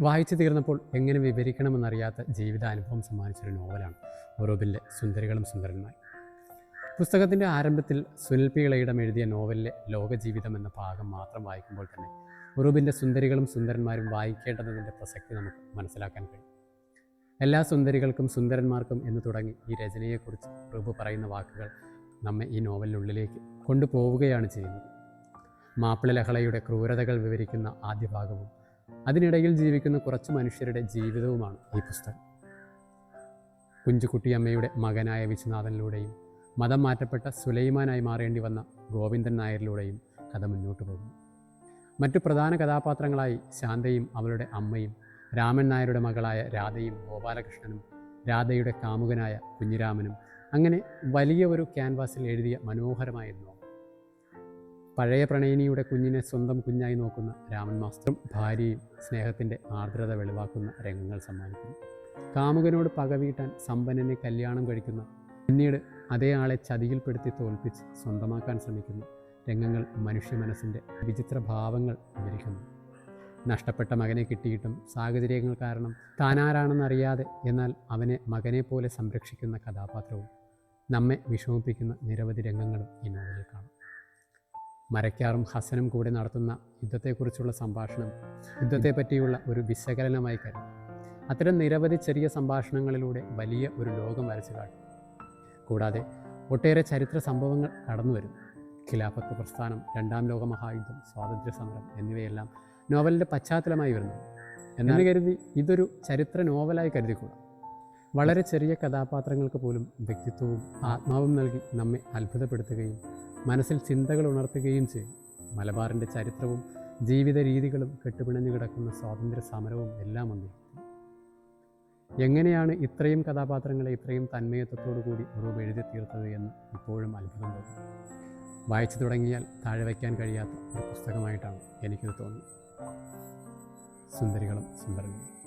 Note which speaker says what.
Speaker 1: വായിച്ചു തീർന്നപ്പോൾ എങ്ങനെ വിവരിക്കണമെന്നറിയാത്ത ജീവിതാനുഭവം സമ്മാനിച്ചൊരു നോവലാണ്. ഒറൂബിലെ സുന്ദരികളും സുന്ദരന്മാരും പുസ്തകത്തിന്റെ ആരംഭത്തിൽ സുനിൽ പി ഇളയിടം എഴുതിയ നോവലിലെ ലോകജീവിതം എന്ന ഭാഗം മാത്രം വായിക്കുമ്പോൾ തന്നെ ഉറൂബിന്റെ സുന്ദരികളും സുന്ദരന്മാരും വായിക്കേണ്ടതിന്റെ പ്രസക്തി നമുക്ക് മനസ്സിലാക്കാൻ കഴിയും. എല്ലാ സുന്ദരികൾക്കും സുന്ദരന്മാർക്കും എന്ന് തുടങ്ങി ഈ രചനയെക്കുറിച്ച് ഉറൂബ് പറയുന്ന വാക്കുകൾ നമ്മെ ഈ നോവലിനുള്ളിലേക്ക് കൊണ്ടുപോവുകയാണ് ചെയ്യുന്നത്. മാപ്പിള ലഹളയുടെ ക്രൂരതകൾ വിവരിക്കുന്ന ആദ്യ ഭാഗവും അതിനിടയിൽ ജീവിക്കുന്ന കുറച്ച് മനുഷ്യരുടെ ജീവിതവുമാണ് ഈ പുസ്തകം. കുഞ്ചുകുട്ടിയമ്മയുടെ മകനായ വിശ്വനാഥനിലൂടെയും മതം മാറ്റപ്പെട്ട സുലൈമാനായി മാറേണ്ടി വന്ന ഗോവിന്ദൻ നായരിലൂടെയും കഥ മുന്നോട്ട് പോകുന്നു. മറ്റു പ്രധാന കഥാപാത്രങ്ങളായി ശാന്തയും അവളുടെ അമ്മയും രാമൻ നായരുടെ മകളായ രാധയും ഗോപാലകൃഷ്ണനും രാധയുടെ കാമുകനായ കുഞ്ഞിരാമനും അങ്ങനെ വലിയ ഒരു ക്യാൻവാസിൽ എഴുതിയ മനോഹരമായ നോവൽ. പഴയ പ്രണയിനിയുടെ കുഞ്ഞിനെ സ്വന്തം കുഞ്ഞായി നോക്കുന്ന രാമൻ മാസ്റ്ററും ഭാര്യയും സ്നേഹത്തിന്റെ ആർദ്രത വെളിവാക്കുന്ന രംഗങ്ങൾ സമ്മാനിക്കുന്നു. കാമുകനോട് പകവീട്ടാൻ സമ്പന്നനെ കല്യാണം കഴിക്കുന്ന പിന്നീട് അതേ ആളെ ചതിയിൽപ്പെടുത്തി തോൽപ്പിച്ച് സ്വന്തമാക്കാൻ ശ്രമിക്കുന്ന രംഗങ്ങൾ മനുഷ്യ മനസ്സിന്റെ വിചിത്ര ഭാവങ്ങൾ വിവരിക്കുന്നു. നഷ്ടപ്പെട്ട മകനെ കിട്ടിയിട്ടും സാഹചര്യങ്ങൾ കാരണം താനാരാണെന്നറിയാതെ എന്നാൽ അവനെ മകനെ പോലെ സംരക്ഷിക്കുന്ന കഥാപാത്രവും നമ്മെ വിഷമിപ്പിക്കുന്ന നിരവധി രംഗങ്ങളും ഈ നോവലിൽ കാണാം. മരക്കാറും ഹസനും കൂടെ നടത്തുന്ന യുദ്ധത്തെക്കുറിച്ചുള്ള സംഭാഷണം യുദ്ധത്തെ പറ്റിയുള്ള ഒരു വിശകലനമായി കരുതും. അത്തരം നിരവധി ചെറിയ സംഭാഷണങ്ങളിലൂടെ വലിയ ഒരു ലോകം വരച്ചു കാട്ടും. കൂടാതെ ഒട്ടേറെ ചരിത്ര സംഭവങ്ങൾ കടന്നു വരും ഖിലാഫത്ത് പ്രസ്ഥാനം രണ്ടാം ലോക മഹായുദ്ധം സ്വാതന്ത്ര്യ സമരം എന്നിവയെല്ലാം നോവലിന്റെ പശ്ചാത്തലമായി വരുന്നു. എന്ന് കരുതി ഇതൊരു ചരിത്ര നോവലായി കരുതിക്കൂടാ? വളരെ ചെറിയ കഥാപാത്രങ്ങൾക്ക് പോലും വ്യക്തിത്വവും ആത്മാവും നൽകി നമ്മെ അത്ഭുതപ്പെടുത്തുകയും മനസ്സിൽ ചിന്തകൾ ഉണർത്തുകയും ചെയ്യും. മലബാറിന്റെ ചരിത്രവും ജീവിത രീതികളും കെട്ടുപിണഞ്ഞു കിടക്കുന്ന സ്വാതന്ത്ര്യ സമരവും എല്ലാം വന്നിരിക്കുന്നു എങ്ങനെയാണ് ഇത്രയും കഥാപാത്രങ്ങളെ ഇത്രയും തന്മയത്വത്തോടു കൂടി ഉറവ് എഴുതി തീർത്തത് എന്ന് ഇപ്പോഴും അത്ഭുതം തോന്നുന്നു വായിച്ചു തുടങ്ങിയാൽ താഴെ വയ്ക്കാൻ കഴിയാത്ത ഒരു പുസ്തകമായിട്ടാണ് എനിക്കിത് തോന്നുന്നത്. സുന്ദരികളും സുന്ദരങ്ങളും